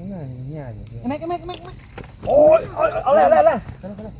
นั่นน่ะเนี่ยอยู่เนี่ยแม็กแม็กแม็กแม็กโอ้ยเอาเอาเลยเอาเลยเอาเลย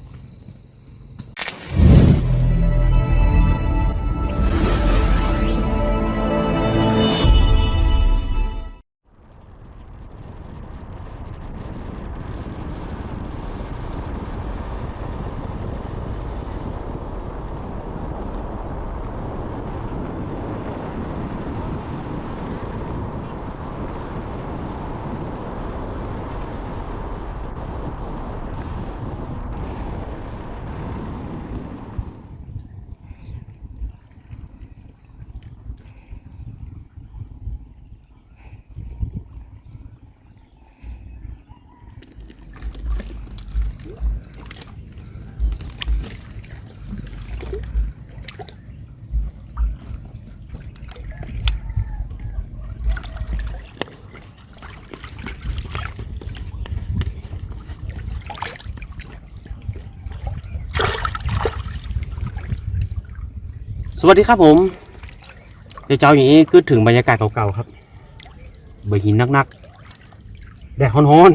สวัสดีครับผมเดี๋ยวเจ้าอย่างนี้ก็ถึงบรรยากาศเก่าๆครับใบหินนักๆแดดฮ้อน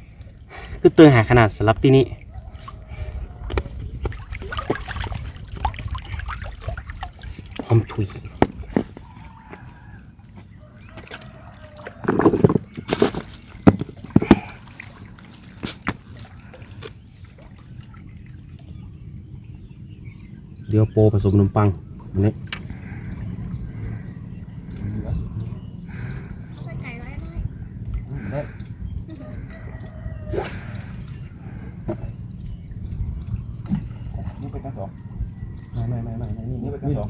ๆก็เตือนหาขนาดสำหรับที่นี่หอมถุย เดี๋ยวโปผสมขนมปังอันนี้นี่เป็นกระสอบไม่ไม่ไม่ไม่นี่นี่เป็นกระสอบ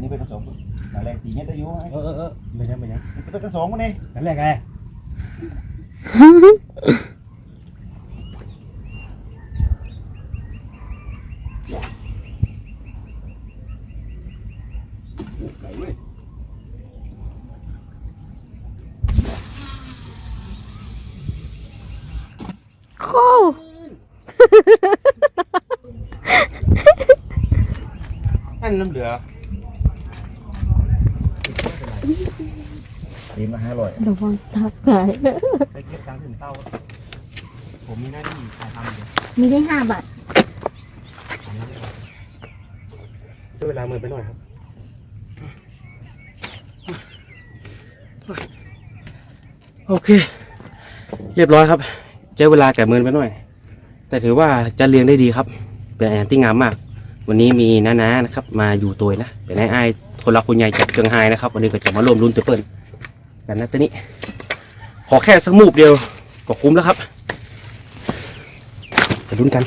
นี่เป็นกระสอบแต่แรงตีเนี้ยได้อยู่ไอ้เออเออเออไม่ใช่ไม่ใช่เป็นกระสอบมันนี่นั่นแหละไง ไก่เว้ย โค้ นั่นน้ำเหลือ ตีมาห้า ร้อยระวังทับไก่ไปเก็บตังค์ถึงเต้า ผมมีหน้าที่ถ่ายทำเดี๋ยวมีได้ห้าบาทซื้อเวลาเมื่อไปหน่อยครับโอเค เรียบร้อยครับใช้เวลาแก่มือไปหน่อย แต่ถือว่าจะเรียงได้ดีครับ เป็นอาหารที่งามมาก วันนี้มีน้าๆนะครับ มาอยู่ตัวนะเป็นไอ้ไอ้ายคนรักคนใหญ่จากเชียงไฮ้นะครับ วันนี้ก็จะมาร่วมรุ่นตัวเปิ้ล กันนะตัวนี้ ขอแค่สักมูบเดียวก็คุ้มแล้วครับไปลุ้นกัน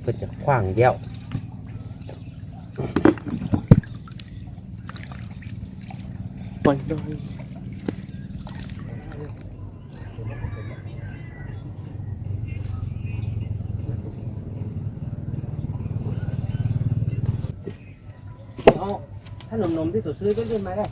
เพื่อจะคว้างแย้วปล่อยเลยเอา ถ้าหนมๆที่สุดซื้อก็ยื่นมาได้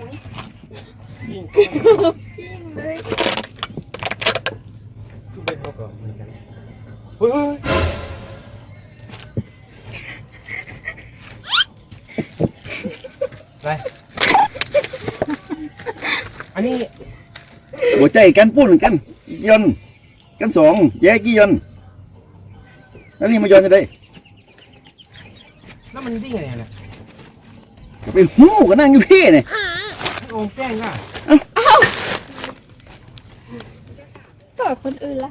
เป็นเขาก็เหมือนกันเฮ้ยไปอันนี้หัวใจกันปุ้นกันยนกันสองแยกกี่ยนแล้วนี่มายนจะได้แล้วมันดิ้งอะไงเนี่ยเป็นหูก็นั่งอยู่พี่เนี่ย โอมแกล้งอะก็คนอื่นละ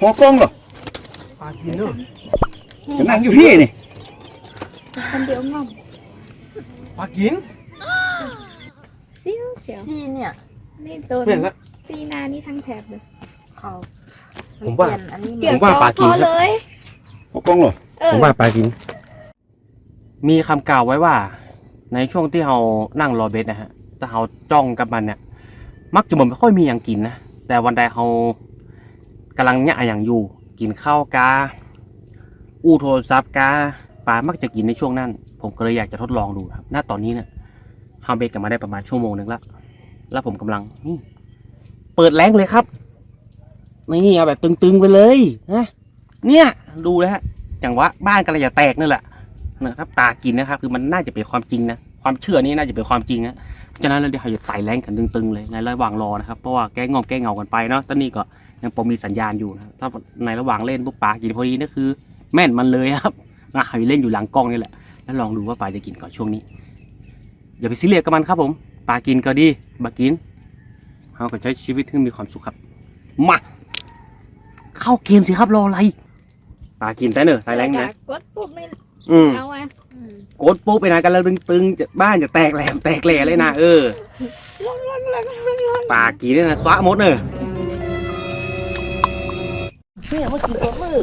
หอกล้องเหรอปลากินเนอะก็นั่งอยู่พี่เนี่ยคนเดียวงอมปลากินเสียวเสียวซีเนี่ยนี่ตัวเพื่อนละซีนานี่ทั้งแถบเลยเขาผมว่าเปลี่ยนอันนี้เกี่ยวผมว่าปลากินคอครับเลยหอกล้องเหรอเออผมว่าปลากิน มีคำกล่าวไว้ว่า ในช่วงที่เรานั่งรอเบสนะฮะถ้าเราจ้องกับมันเนี่ย มักจะเหมือนไม่ค่อยมีอย่างกินนะ แต่วันใดเรากำลังเนี่ยอย่างอยู่ กินข้าวกา อู้โทรศัพท์กาปลามักจะกินในช่วงนั้น ผมก็เลยอยากจะทดลองดูครับ ณ ตอนนี้เนี่ยเฮาเบสกันมาได้ประมาณชั่วโมงหนึ่งแล้ว แล้วผมกำลังนี่ เปิดแรงเลยครับ นี่เอาแบบตึงๆไปเลยนะ เนี่ย ดูนะฮะ จังหวะบ้านกำลังจะแตกนั่นแหละ นะครับตากินนะครับคือมันน่าจะเป็นความจริงนะความเชื่อนี้น่าจะเป็นความจริงนะฉะนั้นเราเดี๋ยวเราจะไต่แรงกันตึงๆเลยในระหว่างรอนะครับเพราะว่าแก้งอมแก้เงากันไปเนาะตอนนี้ก็ยังผมมีสัญญาณอยู่นะถ้าในระหว่างเล่นปุ๊บปลากินพอดีนี่คือ แม่นมันเลยครับนะให้เล่นอยู่หลังกล้องนี่แหละ แล้วลองดูว่าปลาจะกินก่อนช่วงนี้อย่าไปซีเรียสกับมันครับผมปลากินก็ดีบากินเราก็ใช้ชีวิตให้มีความสุขครับมาเข้าเกมสิครับรออะไรปลากินแต่เนอะใส่แรงนะกดปุ๊บไม่ อืมเอาอะกดปุ๊บไปนะกันแล้วตึงๆจะบ้านจะแตกแหลมแตกแหล่เลยนะเออร้อนร้อนร้อนร้อนร้อนปากกีเนี่ยนะสวะหมดเนอะเนี่ยมากินตัวมือ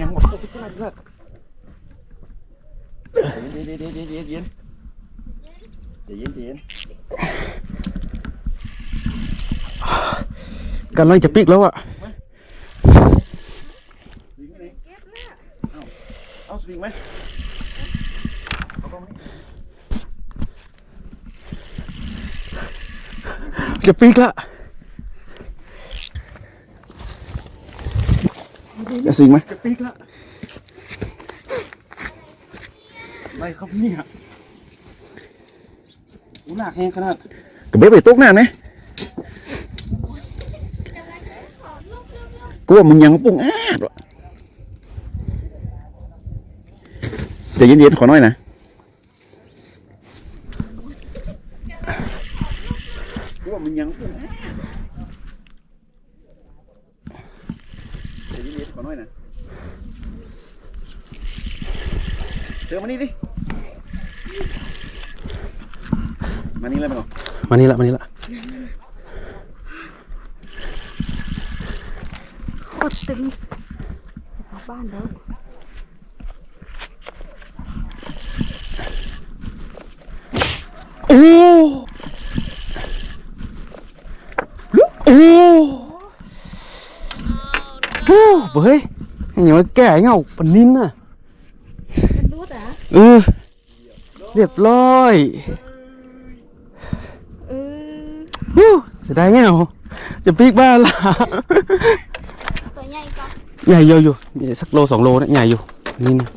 ยังหมดตัวที่กระดาษเย็นเย็นเย็นเย็นเย็นเย็นเย็นเย็นกำลังจะปิกแล้วอะ Swing mấy Kìa pick á Kìa swing mấy Kìa Đây không nhỉ Ú lạc hen khá thật Cái bếp phải tốt nè nè. Cô bảo mình nhắn nó bụng á. จะยวเย็นๆขอน้อยนะว่ามันยังเดี๋ยวเย็นๆขอน้อยนะเจอมานี่ดิ มานี่แล้วมั้งมานี่ละมานี่ละโคตรตึงบ้านเด้อ โอ้โอ้โอ้เฮ้ยอย่างมาแก่เงาปนนินน่ะมันรู้แต่เออเรียบร้อยเออฮู้เสียดายเงาจะปีกบ้านละตัวใหญ่ก็ใหญ่อยู่อยู่มีสักโลสองโลนะใหญ่อยู่นี่นะ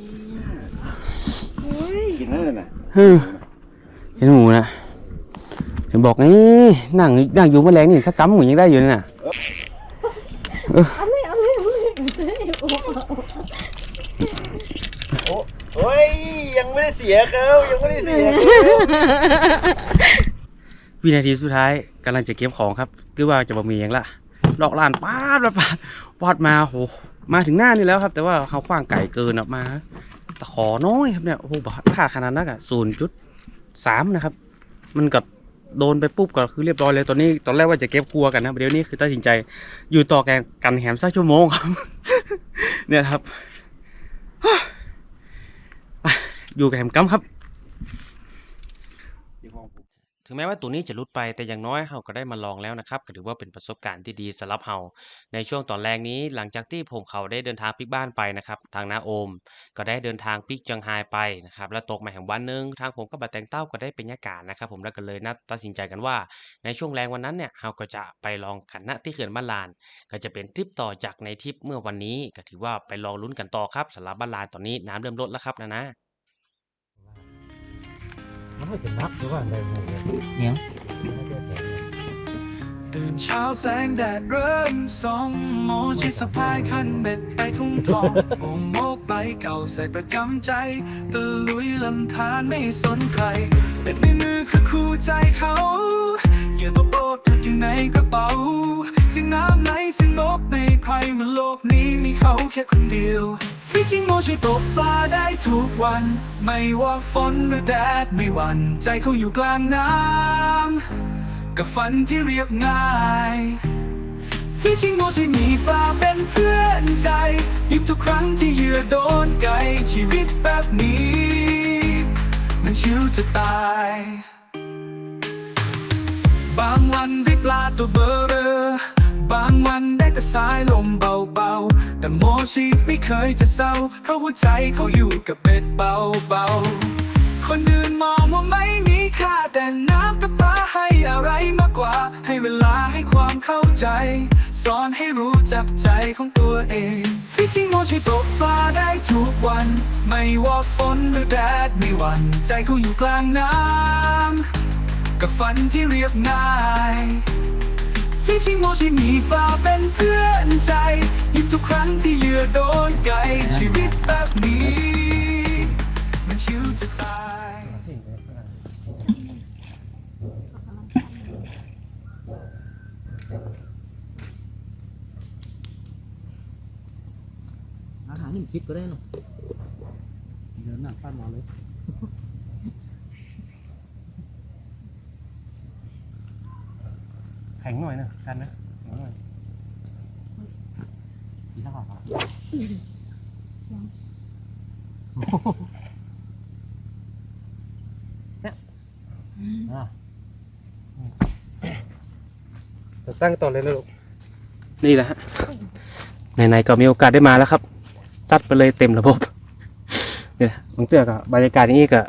อุ้ยกินนั่นเลยนะเออ เห็นหมูนะถึงบอกไงนั่งนั่งอยู่แมลงนี่สักกำหมูยังได้อยู่นี่น่ะโอ้ยยังไม่ได้เสียเขายังไม่ได้เสียวินาทีสุดท้ายกำลังจะเก็บของครับคือว่าจะบะมีอย่างละดอกลานป้าดป้าดปาดมาโหมาถึงหน้านี่แล้วครับ แต่ว่าเขาขว้างไก่เกินออกมาตะขอน้อยครับเนี่ยโอ้โหผ่าขนาดนั้นอะศูนย์จุด สามนะครับ มันกับโดนไปปุ๊บก็คือเรียบร้อยเลยตอนนี้ตอนแรกว่าจะเก็บครัวกันนะเดี๋ยวนี้คือตัดสินใจอยู่ต่อแกงกันแหมสักชั่วโมงครับ เนี่ยครับไปอยู่กับแหมกัมครับ ถึงแม้ว่าตัวนี้จะลุดไปแต่อย่างน้อยเราก็ได้มาลองแล้วนะครับก็ถือว่าเป็นประสบการณ์ที่ดีสำหรับเราในช่วงตอนแรกนี้หลังจากที่ผมเขาได้เดินทางปิกบ้านไปนะครับทางนาโอม ก็ได้เดินทางปิกจังไฮไปนะครับแล้วตกมาแห่งวันหนึงทางผมกับบาแตงเต้าก็ได้เป็นยากาศนะครับผมแล้วก็เลยนัดตัดสินใจกันว่า ในช่วงแรงวันนั้นเนี่ยเราก็จะไปลองขันณที่เขื่อนบ้านลาน ก็จะเป็นทริปต่อจากในทริปเมื่อวันนี้ ก็ถือว่าไปลองลุ้นกันต่อครับสำหรับบ้านลานตอนนี้น้ำเริ่มลดแล้วครับนะนะ มันไม่เป็นนักหรือว่าอะไรงูเนี่ยเนี่ยตื่นเช้าแสงแดดเริ่มส่องมองชิดสะพายคันเบ็ดไปทุ่งทองโมงโมกใบเก่าใส่ประจำใจตะลุยลำธารไม่สนใครเบ็ดในมือคือคู่ใจเขาเหยื่อตัวโปรดอยู่ในกระเป๋า เสิ่งน้ำไหลสิ่งนกในภัยมันโลกนี้มีเขาแค่คนเดียวฟิชิงโมช่วยตกปลาได้ทุกวัน ไม่ว่าฝนหรือแดดไม่หวั่นใจเขาอยู่กลางน้ำกับฝันที่เรียบง่ายฟิชิงโมใช่มีปลาเป็นเพื่อนใจยิบทุกครั้งที่เหยื่อโดนไกลชีวิตแบบนี้ มันชิวจะตาย บางวันได้ปลาตัวเบอเร สายลมเบาๆ แต่โมชีไม่เคยจะเศร้า เพราะหัวใจเขาอยู่กับเบ็ดเบาๆ คนอื่นมองว่าไม่มีค่าแต่น้ำกับปลาให้อะไรมากกว่า ให้เวลาให้ความเข้าใจ สอนให้รู้จักใจของตัวเองฟิจิโมชิตกปลาได้ทุกวัน ไม่ว่าฝนหรือแดดไม่หวันใจเขาอยู่กลางน้ำกับฝันที่เรียบง่าย ฟิชิงโมชิมีปลาเป็นเพื่อนใจยิ่งทุกครั้งที่เหยื่อโดนไกลชีวิตแบบนี้ มันชิวจะตาย อาหารนี่คิดก็ได้เนาะเดินหนักปั้นมาเลย แข็งหน่อยนะกันนะแข็งหน่อย ดีแล้วครับอะ ตั้งต่อเลยนะลูกนี่แหละฮะไหนๆก็มีโอกาสได้มาแล้วครับซัดไปเลยเต็มระบบเนี่ยบางเตือกับบรรยากาศอย่างนี้ก็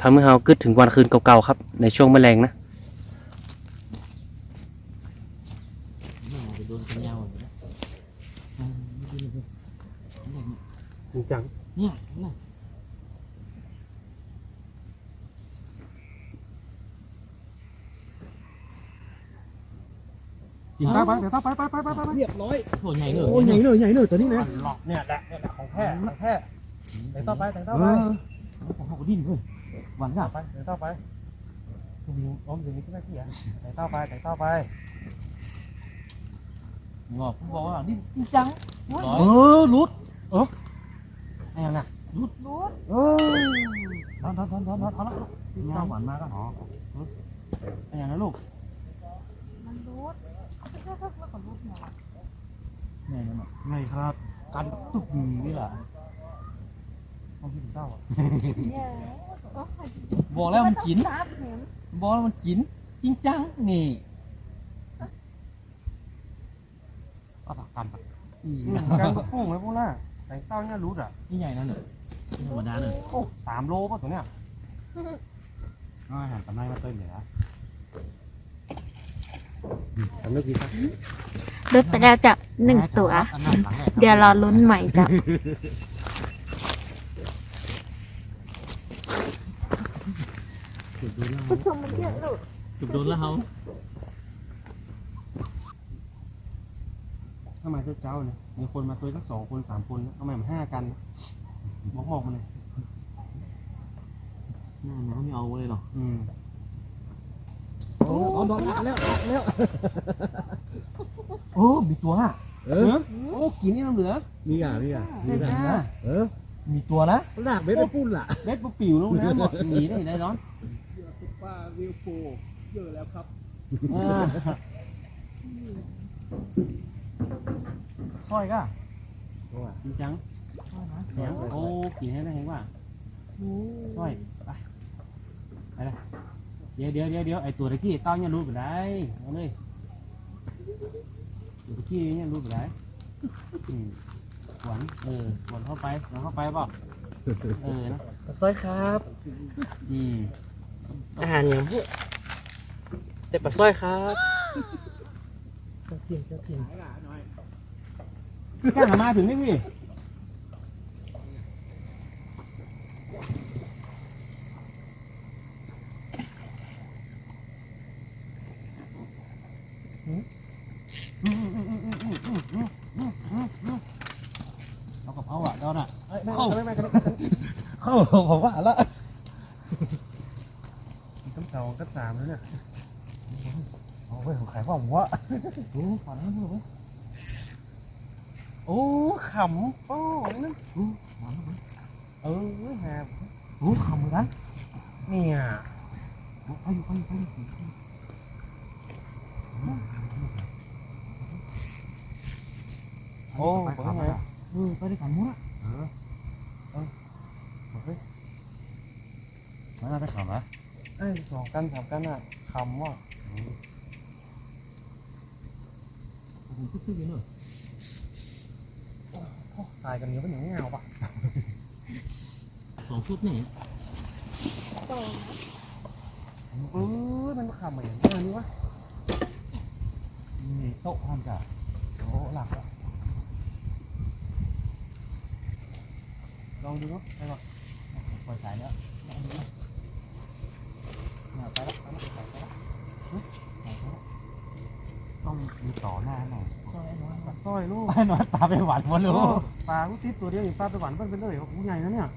ทำให้เราคิดถึงวันคืนเก่าๆครับ ในช่วงแมลงนะนี่จะโดนกันยาวเลยนะอืมจริงจังเนี่ยเนี่ย จริงไปไปเดี๋ยวไปไปไปไปไปเรียบร้อยโอ้ใหญ่เหนอะโอ้ยใหญ่เลยใหญ่เลยตัวนี้นะหลอกเนี่ยแหละเนี่ยแหละของแท้ของแท้แต่ต่อไปแต่ต่อไปของเขาก็ดิ้นเลยหวานต่กัอบไปแต่ต่อไปตรงนี้ล้มตรงนี้ขึ้นมาที่อะแต่ต่อไปแต่ต่อไปงอกผมบอกว่าดิ้นจริงจังร้อยเออรุดเออไอ้ยังน่ะรุดรุดเออทอนทอนทอนทอนทอนเอาละข้าวหวานมากก็หอไอ้ยังนะลูกมันรูดเอา ไปแค่เพิ่มแล้วก็รูดหน่อยแม่นั่นน่ะไม่ครับ การตุกนี่แหละต้องคิดถึงเจ้าอะเนี่ยก็ใครบอกแล้วมันกินไต้องซับเห็นบอกแล้วมันกิน จริงจังนี่ก็ตักกันการปุ้งเลยพวกน่ะแต่เต้าเนี่ยรู้อะนี่ใหญ่นั่นเหรอธรรมดาเนอะโอ้สามโลป่ะตัวเนี้ยอาหารตำไนมาเต้นเหนือ ทำไม่กี่ครับรูดไปแล้วจะหนึ่งตัวอันนั้นหลังแรกเดี๋ยวรอลุ้นใหม่จ้ะจุดโดนแล้วผู้ชมมันเยอะลูกจุดโดนแล้วเขาทำไมเจ้าเนี่ยมีคนมาตัวสักสองคนสามคนทำไมมันห้ากันบอกบอกมาเลยหน้าน้ำไม่เอาเลยหรออืม โอ้เอาโดนแล้วแล้วโอ้มีตัวอะเออโอ้กินนี่น้ำเหลือมีอะมีอะมีเห็นอะไหมเออมีตัวนะลากเบ็ดไปปุ้นล่ะเล็ดปุ๊บปิวลงน้ำหมดหนีได้ไหนนอนป้าวิวโฟเยอะแล้วครับอ่าสร้อยก็จริงจังเสียงโอ้กินให้ได้เห็นว่าสร้อยไปไปเลย เดี๋ยวเดี๋ยวเดี๋ยวเดี๋ยวไอตัวตะกี้เต้าเนี่ยรู้ไปได้เอาเลยตัวตะกี้เนี่ยรู้ไปได้อืมหวานเออหวานเข้าไปหวานเข้าไปเปล่าเออนะสร้อยครับ อืมอาหารอย่างพวกเจ็บปลาสร้อยครับเจ้าเทียนเจ้าเทียนพี่กล้ามาถึงนี่พี่เอากับเขาอะดอนอะ เข้าเข้า ผมว่าละตั้งสองตั้งสามแล้วเนี่ยโอ้ยผมขายของผมว่าโอ้ขอน้ำด้วยเว้ยโอ้ขำโอ้นั่นเออแฮมโอ้ขำเหมือนกันเนี่ยไปไปไปโอ้ผมไงเออไปด้วยกันหมดอะเออเออเฮ้ย มันน่าจะขำนะเอ้ยสองกันสามกันอะคำว่าผมคิดๆอยู่เนอะทรายกันเยอะเป็นอย่างเงาปะสองชุดนี่ต่อเออมันคำเหมือนอย่างนี้วะนี่โต๊ะพร้อมจ้ะโอ้หลักแล้วลองดูเนาะไปก่อนปล่อยสายแล้ว ต้องมีต่อหน้าหน่อยซอยลูกไอ้หน่อยตาไปหวานหมดเลยปลาลูกทิพตัวเดียวอีกปลาไปหวานเพิ่นไปเลยโอ้โหใหญ่นะเนี่ย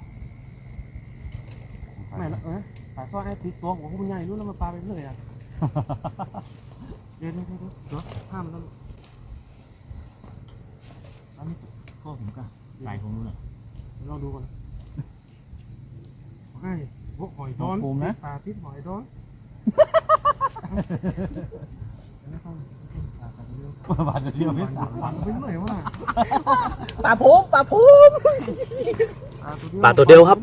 ไม่ละเออปลาซอยไอ้ติดตัวโอ้โหใหญ่รู้แล้วมาปลาไปเลยอะเดี๋ยวเดี๋ยวเดี๋ยวเดี๋ยวห้ามมันแล้วพ่อผมก็ไหลของนู้นอะลองดูก่อนไอ้ พวกหอยดอนภูมินะปลาติดหอยดอนบาทเดียวไม่สามหวานไปเลยว่าปลาพูมปลาพูมปลาตัวเดียวครับ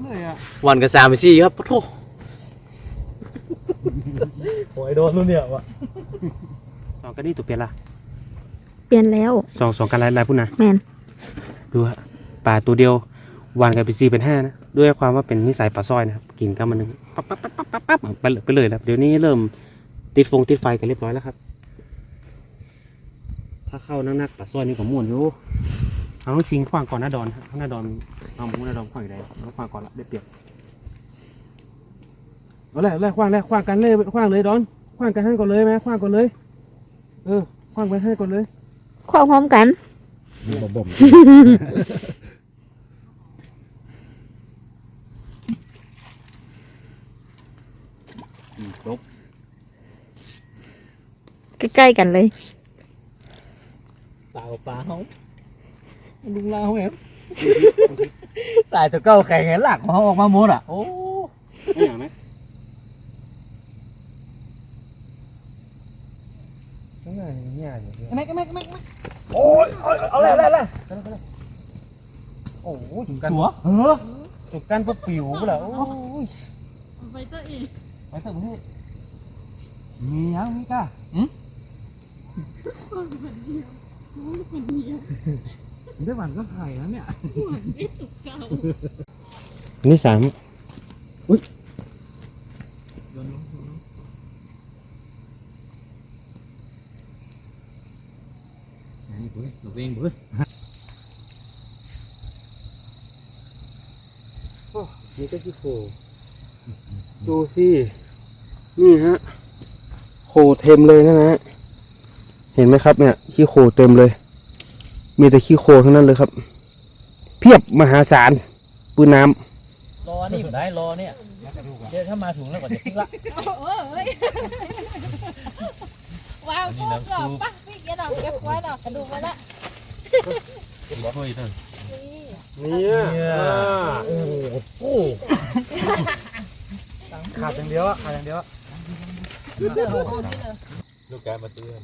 วันกับสามสี่ครับโทษหอยโดนนู่นเนี่ยวะสองกันนี่ตัวเปลี่ยนละเปลี่ยนแล้วสองสองกันลายลายพุ่นนะแมนดูฮะปลาตัวเดียววันกับไปสี่เป็นห้านะ ด้วยความว่าเป็นนิสัยปลาสร้อยนะครับกินกันมันหนึงปั๊บปั๊บปั๊บปั๊บปั๊บปั๊บไปเลยไปเลยแล้วเดี๋ยวนี้เริ่มติดฟงติดไฟกันเรียบร้อยแล้วครับ ถ้าเข้านักๆปลาสร้อยนี่ก็ม่วนอยู่เอาต้องชิงขวางก่อนหน้าดอนฮะหน้าดอนเอาหมูหน้าดอนขวางอยู่ไหนเอาขวางก่อนละได้เปรียบเอาเลยเอาเลยขวางเลยขวางกันเลยขวางเลยดอนขวางกันให้ก่อนเลยไหมขวางก่อนเลย เออขวางไปให้ก่อนเลยควบพร้อมกันบ่ม ใกล้ๆกันเลยปลากับปลาเขาลุงลาเขาเห็นสายตัวเก้าแข่งเห็นหลักเขาออกมาหมดอะ โอ้ไม่อยากไหมง่ายง่ายอย่างเงี้ยไม่ไม่ไม่ไม่โอ้ยเอาเลยเอาเลยเอาเลยโอ้โหจุกกันหัวเออจุกกันพวกปิวไปแล้วโอ้ยไปเตออีกไปเถอะมึงนี่มียังมีก้า ได้หวานก็ไข่แล้วเนี่ยอันที่สามนี่เว้ยหนูเองเว้ยนี่ก็ขี้โคดูสิ นี่ฮะ โคเต็มเลยนะนะ เห็นไหมครับเนี่ยขี้โคเต็มเลย มีแต่ขี้โคทั้งนั้นเลยครับ เพียบมหาศาลปืนน้ำรอนี่ผมได้รอเนี่ยเดี๋ยวถ้ามาถึงแล้วก็จะทิ้งละว้าวพวกเราปักพี่แกหน่อยเก็บไว้หน่อยกระดูกไว้ละช่วยเถอะเนี่ยโอ้โหขาดอย่างเดียวอะขาดอย่างเดียวอะ ลูกแกมาเตือน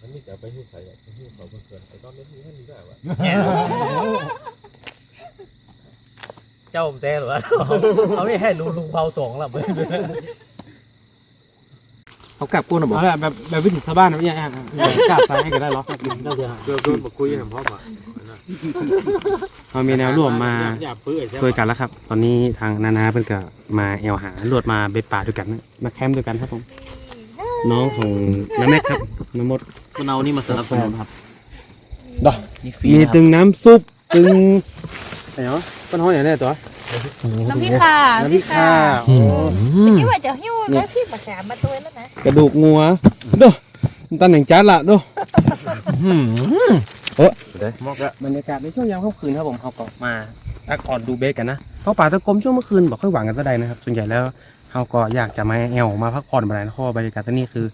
อะมันนี่จะไปหิ้วไข่อะไปหิ้วเขาเพื่อนๆไอ้ตอนนี้ที่ให้มีได้วะเจ้าผมแต่หรอเอาไม่ให้ลุงลุงเผาสองละเว้ยเขากลับกูนะบอกแบบแบบวิถีชาวบ้านนะเนี่ยกลับไปให้กันได้หรอได้เถอะเดี๋ยวโดนมาคุยกับพ่อมาเรามีแนวร่วมมาอย่าเปื่อยใช่ช่วยกันแล้วครับ ตอนนี้ทางนานาเพิ่นก็มาแอลหาลวดมาเบ็ดป่าด้วยกัน มาแคมป์ด้วยกันครับผม น้องของน้าแม็กครับน้ำมดคุณเอานี่มาสนับสนุนครับดอกนี่ฟรีมีครับตึงน้ำซุปตึงอะไรเนาะต้นห้อยอย่างไรตัวน้ำพริกค่ะน้ำพริกข่าโอ้คิดว่าจะหิ้วแล้วพี่มาแสมมาตัวแล้วนะกระดูกงัวดูตันแห่งจัดละดูโอ้มอกละบรรยากาศในช่วงยามค่ำคืนครับผมเขาก็มาพักผ่อนดูเบสกันนะเพราะป่าตะกรมช่วงเมื่อคืนบอกค่อยหวังกันเท่าใดนะครับส่วนใหญ่แล้ว เขาก็อยากจะมาแอลมาพักผ่อนมาไหนะเพราะว่าบรรยากาศที่นี่คือ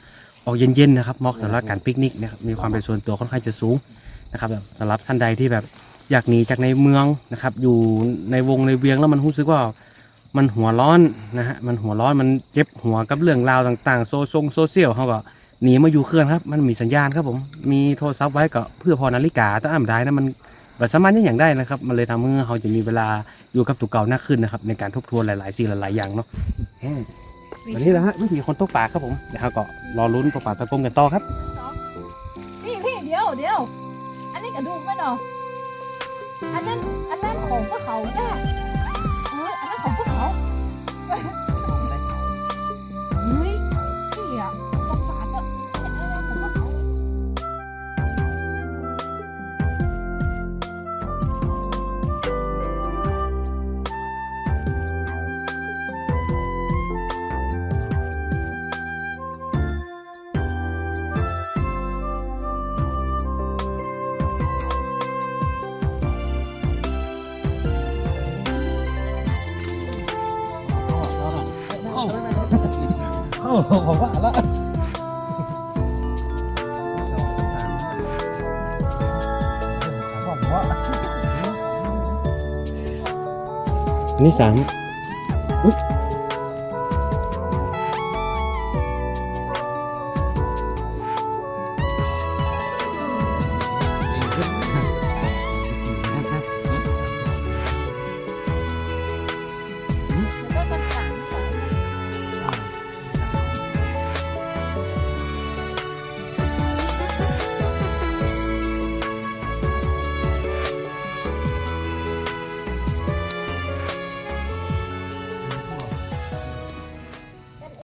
ออกเย็นๆนะครับเหมาะสำหรับการปิกนิกนะครับมีความเป็นส่วนตัวค่อนข้างจะสูงนะครับแบบสำหรับท่านใดที่แบบอยากหนีจากในเมืองนะครับ อยู่ในวงในเวียงแล้วมันรู้สึกว่ามันหัวร้อนนะฮะมันหัวร้อนมันเจ็บหัวกับเรื่องราวต่างๆ โซซงโซเชียลเขาก็หนีมาอยู่เครื่องครับ มันมีสัญญาณครับผมมีโทรศัพท์ไว้ก็เพื่อพอนาฬิกาถ้าอ่านได้นะมัน แบบสามารถยังอย่างได้นะครับ มันเลยทำให้เขาจะมีเวลาอยู่กับตัวเก่าหน้าขึ้นนะครับ ในการทบทวนหลายๆสิ่งหลายๆอย่างเนาะอืมวันนี้แหละฮะวิธีคนตกปลาครับผมเดี๋ยวเราก็รอลุ้นตกปลาตะกงกันต่อครับ พี่พี่เดี๋ยวเดี๋ยวอันนี้กระดูกไหมเนาะอันนั้นอันนั้นของพวก อันนี้สามอุ๊ย